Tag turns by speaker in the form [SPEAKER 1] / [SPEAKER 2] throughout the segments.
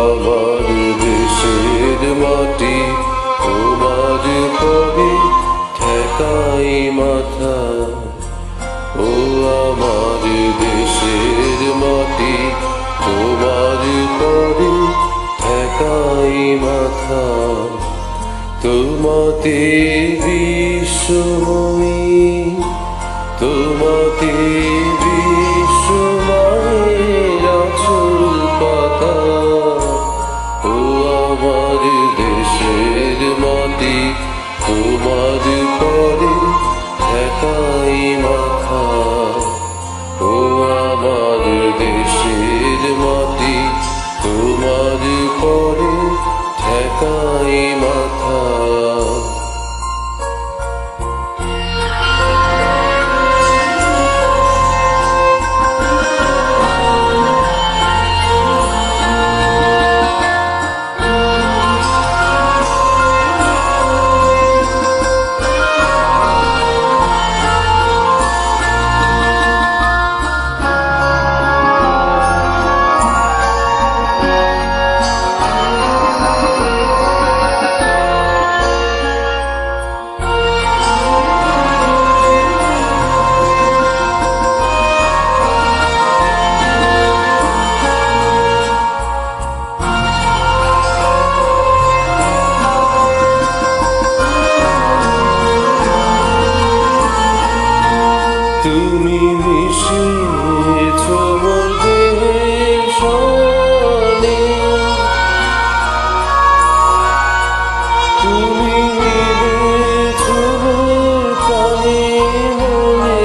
[SPEAKER 1] আমার দেশের মাটি, তোমার কবি ঠেকাই মাথা। ও আমার দেশের মাটি, তোমার কবি ঠেকাই মাথা। তোমাতে বিশ্বময়ী, তোমার তোমার পরে ঠেকা তুমি মিশিয়েছ মোর দেহের সনে তুমি প্রাণে মনে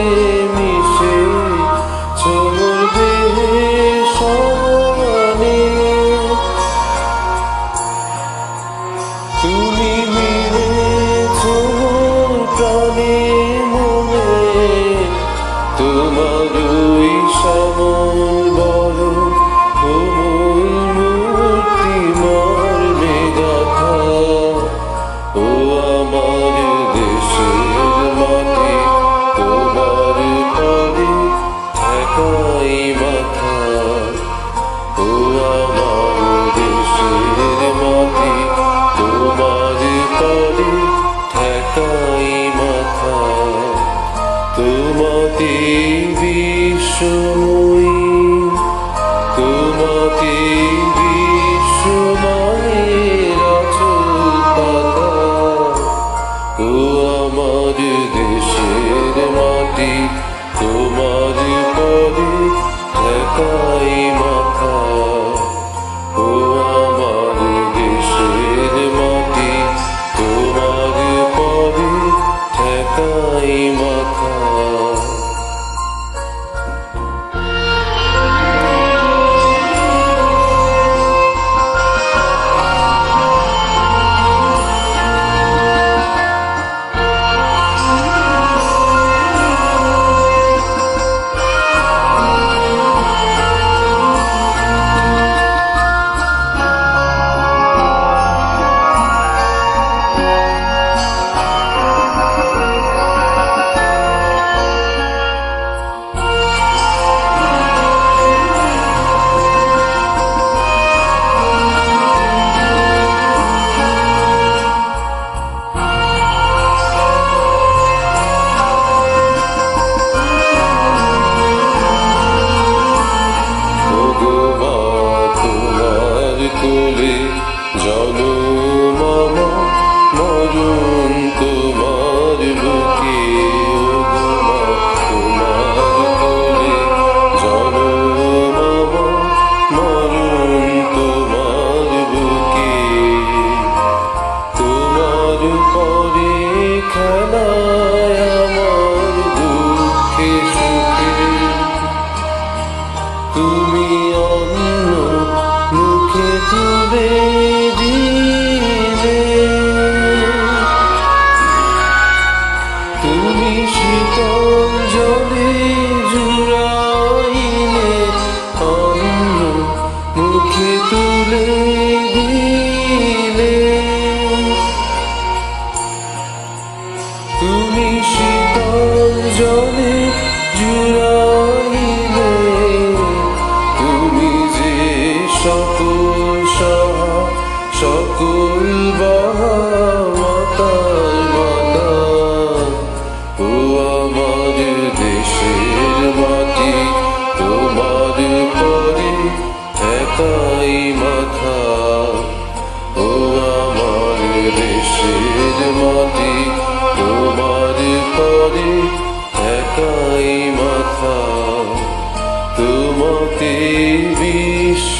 [SPEAKER 1] মিশে মোর দেহের তুমি মাটি তোমার পরে ঠেকাই মা তুমি জগৎ সহ সকল মতাল মাতা ও আমার দেশের মাটি তোমার পরে একাই মাথা ও আমার দেশের মাটি তোমার পরে একাই মাথা তোমাতে বিশ্ব